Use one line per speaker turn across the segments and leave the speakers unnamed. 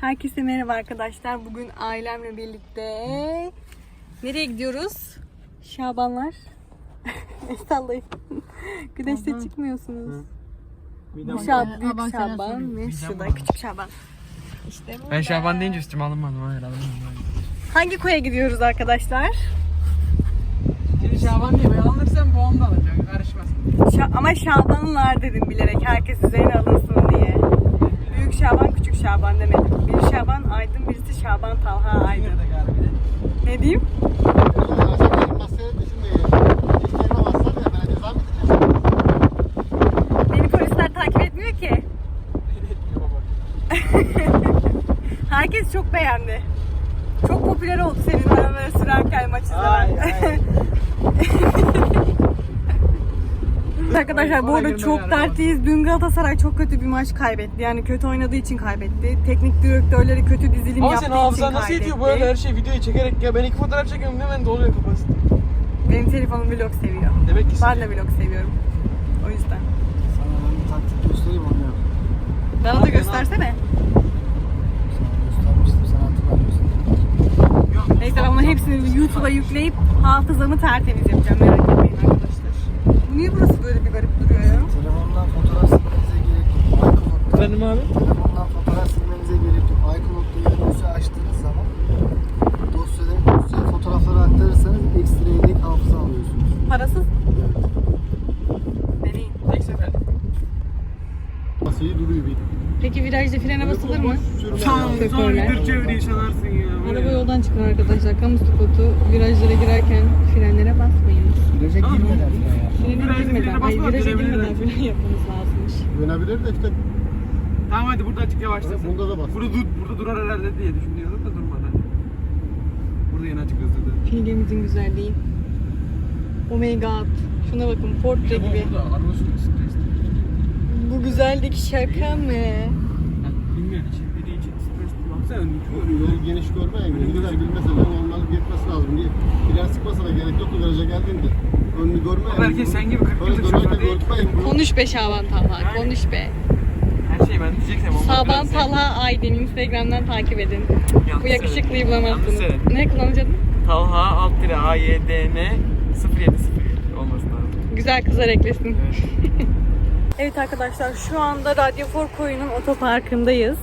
Herkese merhaba arkadaşlar. Bugün ailemle birlikte nereye gidiyoruz? Şabanlar. Sallayın. Güneşte çıkmıyorsunuz. Bu şab büyük Şaban ve küçük Şaban. İşte bu.
Ben Şaban deyince üstüme alınmadım. Hayır alınmadım.
Hangi koya gidiyoruz arkadaşlar?
Şimdi Şaban diye ben alırsam boğam da alacak. Karışmaz.
Şa- ama Şabanlar dedim bilerek herkes üzerine alınsın diye. Büyük Şaban, küçük Şaban demedim. Biri Şaban Aydın, birisi Şaban Talha Aydın. Ne diyeyim? Beni polisler takip etmiyor ki. Herkes çok beğendi. Çok popüler oldu senin arabaya sürerken maç izlemek. Arkadaşlar bu arada çok dertliyiz. Dün Galatasaray çok kötü bir maç kaybetti. Yani kötü oynadığı için kaybetti. Teknik direktörleri kötü dizilim
Ama
yaptığı
sen
için
hafızan nasıl
kaybetti.
yetiyor böyle her şey videoyu çekerek ya ben iki fotoğraf çekiyorum hemen doluyor kafası.
Benim telefonum vlog seviyor.
Demek ki
Ben de vlog seviyorum. O yüzden.
Sana ben bir taktik göstereyim onu yap.
Bana da göstersene.
Sana göstermiştim sen hatırlamıyorsun.
Neyse ben bunların hepsini YouTube'a yükleyip hafızamı tertemiz yapacağım. Merak etmeyin arkadaşlar. Niye burası böyle bir garip duruyor ya?
Telefondan fotoğraf silmenize gerek yok.
Efendim abi?
Telefondan fotoğraf silmenize gerek yok. iCloud'da bir dosya açtığınız zaman dosyada, dosyaya fotoğrafları aktarırsanız ekstra yedek hafıza alıyorsunuz.
Parasız. Deneyin.
Tek sefer.
İyi duruyor bir.
Peki virajda frene basılır mı? Şoförler.
Sonra çevreyi sanarsın ya.
Araba yoldan çıkar arkadaşlar. Kamu spotu. Virajlara girerken frenlere basmayın.
Viraja girmeden ya.
Frene
Virajda
girmeden,
frene
ay
basma,
viraja
dönebilir
girmeden
belki.
fren yapmanız lazımmış.
Dönebilir de işte
Tamam hadi burada açık yavaşlasın.
Bunda da bas.
Burada, dur, burada durar herhalde diye düşünüyordum da durmadı. Burada yine açık hızlıdır.
Filmimizin güzelliği. Oh my god. Şuna bakın portre gibi.
Burada araba sürüyor stresli.
Bu güzellik şaka mı?
Bilmiyorum için biri için stresli. Baksana
yolu geniş görmeyin. Bilmese de normal gitmesi lazım. Bir fren sıkmasa da gerek yok. Viraja geldiğinde önünü görmeyin.
Ama herkes sen gibi 40
Böyle
yıllık
dönerken
şoför değil.
korkmayın. Bu-
Konuş be Şaban Talha, konuş be.
Her şeyi ben diyeceksem ama
Şaban
biraz
Talha Aydın Instagram'dan takip edin.
Yanlış
Bu yakışıklıyı
söyledim.
bulamazsınız.
Yanlış söyledim.
Ne kullanacaksın?
Talha alt tire A Y D N 0707 olması lazım.
Güzel kızlar eklesin.
Evet.
Evet arkadaşlar şu anda Radyo For Koyun'un otoparkındayız.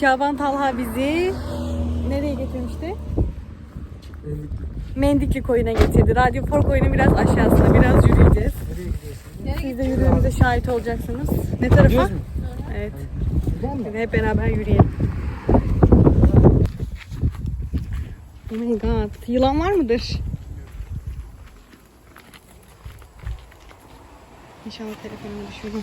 Şaban Talha bizi nereye getirmişti? Mendikli koyuna getirdi. Radyo For Koyun'un biraz aşağısına biraz yürüyeceğiz. Siz de yürüyüşümüze şahit olacaksınız. Ne tarafa? Evet. Hadi hep beraber yürüyelim. Oh my god. Yılan var mıdır? İnşallah telefonumu düşürmem.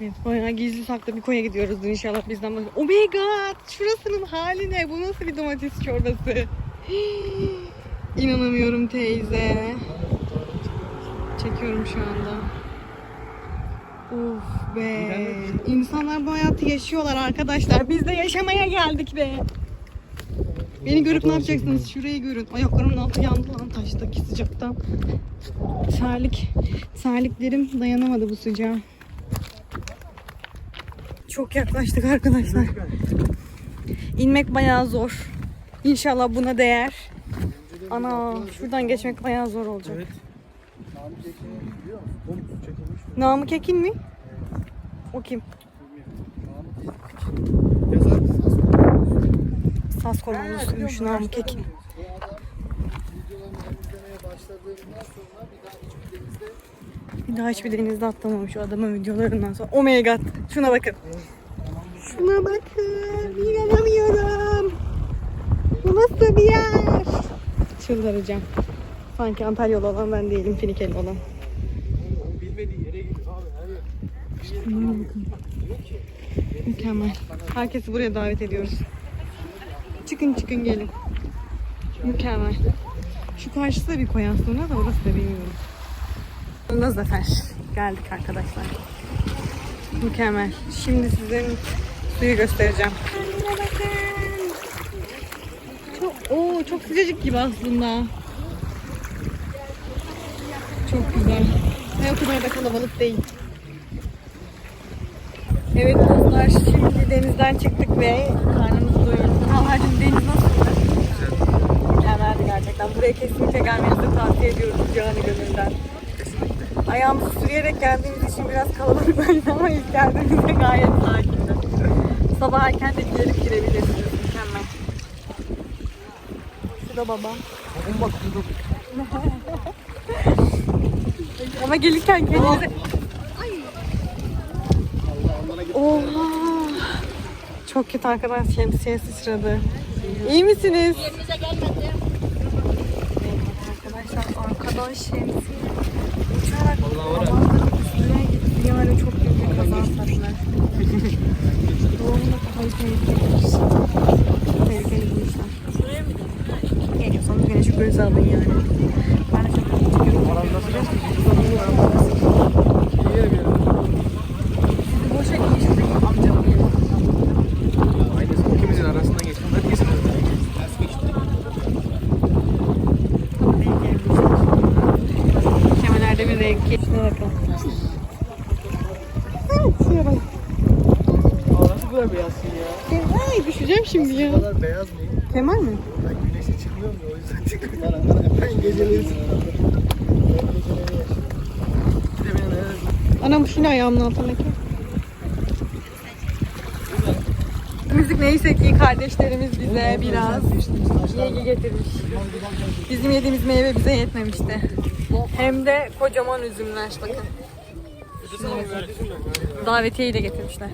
Evet bayağı gizli saklı bir koya gidiyoruz dün inşallah bizden başka. Oh my god! Şurasının hali ne? Bu nasıl bir domates çorbası? İnanamıyorum teyze. Çekiyorum şu anda. Uf be. İnsanlar bu hayatı yaşıyorlar arkadaşlar. Biz de yaşamaya geldik be. Beni görüp ne yapacaksınız? Şurayı görün. Ayaklarımın altı yandı lan taştaki sıcaktan. Terlik, terliklerim dayanamadı bu sıcağa. Çok yaklaştık arkadaşlar. İnmek bayağı zor. İnşallah buna değer. Ana şuradan geçmek bayağı zor olacak.
Evet.
Namık Ekin mi? O kim?
Yazar mısınız?
Saz komandosuymuş Namık Ekin.
Bir daha hiçbir denizde
atlamamış o adamın videolarından sonra. Oh my god. Şuna bakın. Şuna bakın. İnanamıyorum. Bu nasıl bir yer? Çıldıracağım. Sanki Antalyalı olan ben değilim. Finikeli olan.
Bilmediği yere gidiyor abi her yer.
Şunlara bakın. Mükemmel. Herkesi buraya davet ediyoruz. Çıkın çıkın gelin. Mükemmel. Şu karşısı da bir koy aslında da orası da bilmiyorum. Sonunda zafer. Geldik arkadaşlar. Mükemmel. Şimdi size suyu göstereceğim. Çok, oo, çok sıcacık gibi aslında. Çok güzel. Ve o kadar da kalabalık değil. Evet dostlar şimdi denizden çıktık ve karnımızı doyurduk. Talha'cığım deniz nasıldı? Mükemmeldi gerçekten. Buraya kesinlikle gelmenizi tavsiye ediyoruz canı gönülden. Ayağımızı sürüyerek geldiğimiz için biraz kalabalıktaydı ama ilk geldiğimizde gayet sakindi. Sabah erken de gelip girebilirsiniz. Mükemmel. Şu da babam.
Bak dur.
Ama gelirken kendinize... Oha! Çok kötü arkadaş şemsiye sıçradı. İyi misiniz?
Yerimize gelmedi.
Arkadaşlar arkadan şemsiye uçarak adamların üstüne gitti. Yani çok büyük bir kaza yaptılar. Doğumda daha tehlikeliymiş. Tehlikeli bu işler. Geliyorsanız güneşi göze alın yani. De çok kötü çıkıyorum. Sizi boşa geçirdik amcamın yeri.
Aynısı ikimizin arasından geçtim. Herkesin ters geçti.
Kemalerde bir renk. Şuna bakın. Şuna bak.
Aa nasıl böyle beyazsın ya?
Ay düşeceğim şimdi
Bu
ya.
kadar beyaz mı?
Kemal mi?
Ben güneşe çıkmıyorum ya o yüzden çıkıyorum. Ben geceleri
ne
Anam şu ne ayağımın altındaki? Müzik neyse ki kardeşlerimiz bize biraz yegi getirmiş. Bizim yediğimiz meyve bize yetmemişti. Hem de kocaman üzümler bakın. Davetiyeyi de getirmişler.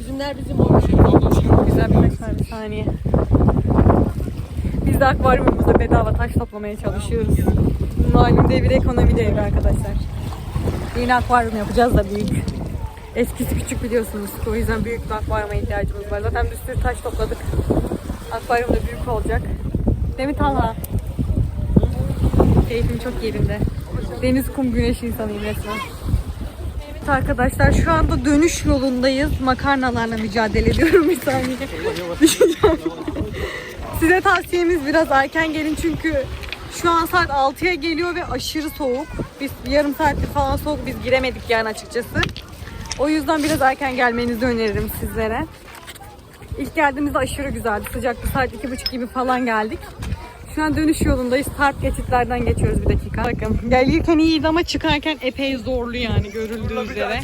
Üzümler bizim olmuş. Güzel bir mesaj saniye. De akvaryumumuzda bedava taş toplamaya çalışıyoruz. Malum devir ekonomi devri arkadaşlar. Yeni akvaryum yapacağız da büyük. Eskisi küçük biliyorsunuz. O yüzden büyük bir akvaryuma ihtiyacımız var. Zaten bir sürü taş topladık. Akvaryum da büyük olacak. Değil mi Talha? Keyfim çok yerinde. Deniz, kum, güneş insanıyım resmen. Evet arkadaşlar şu anda dönüş yolundayız. Makarnalarla mücadele ediyorum bir saniye. Düşeceğim. Size tavsiyemiz biraz erken gelin çünkü şu an saat 6'ya geliyor ve aşırı soğuk. Biz yarım saattir falan soğuk biz giremedik yani açıkçası. O yüzden biraz erken gelmenizi öneririm sizlere. İlk geldiğimizde aşırı güzeldi. Sıcaktı. Saat 2.30 gibi falan geldik. Şu an dönüş yolundayız. Sarp geçitlerden geçiyoruz bir dakika. Bakın gelirken iyiydi ama çıkarken epey zorlu yani görüldüğü üzere.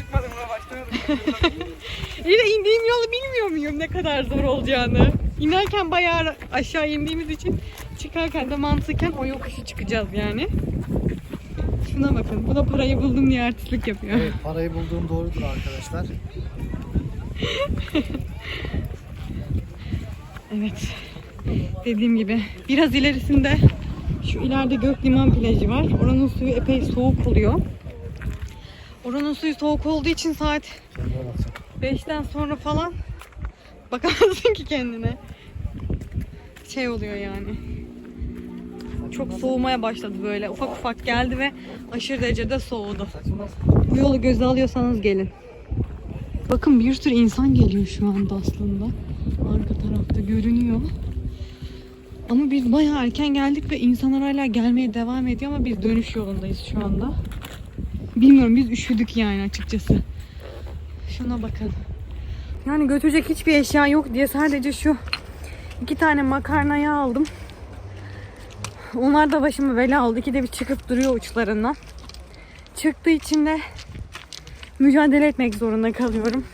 De indiğim yolu bilmiyor muyum ne kadar zor olacağını? İnerken bayağı aşağı indiğimiz için çıkarken de mantıken o yokuşu çıkacağız yani. Şuna bakın. Bu da parayı buldum diye artistlik yapıyor.
Evet parayı bulduğum doğrudur arkadaşlar.
Evet. Dediğim gibi biraz ilerisinde şu ileride Gök Liman plajı var. Oranın suyu epey soğuk oluyor. Oranın suyu soğuk olduğu için saat
Kendine bakacağım.
5'ten sonra falan bakamazsın ki kendine. Şey oluyor yani. Çok soğumaya başladı böyle. Ufak ufak geldi ve aşırı derecede soğudu. Bu yolu göze alıyorsanız gelin. Bakın bir sürü insan geliyor şu anda aslında. Arka tarafta görünüyor. Ama biz bayağı erken geldik ve insanlar hala gelmeye devam ediyor ama biz dönüş yolundayız şu anda. Bilmiyorum biz üşüdük yani açıkçası. Şuna bakın. Yani götürecek hiçbir eşya yok diye sadece şu iki tane makarnayı aldım. Onlar da başımı bela aldı. İki de bir çıkıp duruyor uçlarından. Çıktığı için de mücadele etmek zorunda kalıyorum.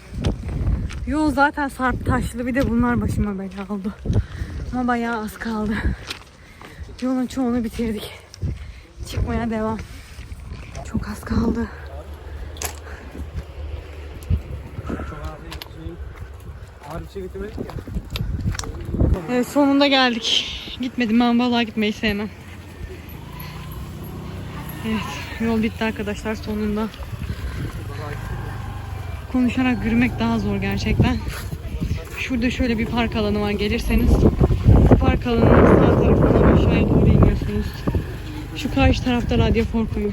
Yol zaten sarp taşlı bir de bunlar başıma bela oldu. Ama bayağı az kaldı. Yolun çoğunu bitirdik. Çıkmaya devam. Çok az kaldı.
Şey.
Evet sonunda geldik. Gitmedim ben vallahi gitmeyi sevmem. Evet yol bitti arkadaşlar sonunda. Konuşarak yürümek daha zor gerçekten. Şurada şöyle bir park alanı var gelirseniz. Park alanının sağ tarafından aşağıya doğru iniyorsunuz. Şu karşı tarafta radyofor kuyu.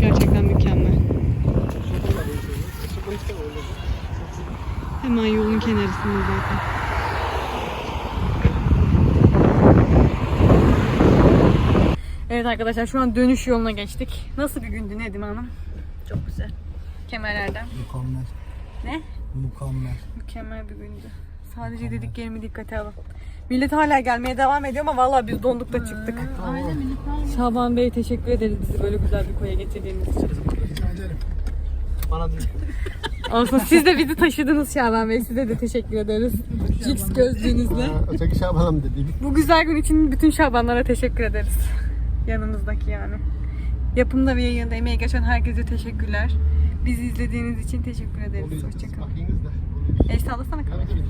Gerçekten mükemmel. Hemen yolun kenarısında zaten. Evet arkadaşlar şu an dönüş yoluna geçtik. Nasıl bir gündü Nedim Hanım?
Çok güzel.
Kemerlerden.
Mükemmel.
Ne?
Mükemmel.
Mükemmel bir gündü. Sadece dediklerimi dikkate alın. Millet hala gelmeye devam ediyor ama vallahi biz donduk da çıktık.
Aynen millet
Şaban Bey teşekkür ederiz bizi böyle güzel bir koya getirdiğiniz için.
Bana değil.
Olsun siz de bizi taşıdınız Şaban Bey. Size de teşekkür ederiz. Jigs gözlüğünüzle.
Ha, öteki Şaban'ım dedi.
Bu güzel gün için bütün Şabanlara teşekkür ederiz. Yanımızdaki yani. Yapımda ve yayında emeği geçen herkese teşekkürler. Bizi izlediğiniz için teşekkür ederiz. Hoşçakalın. El sallasana kamerayı.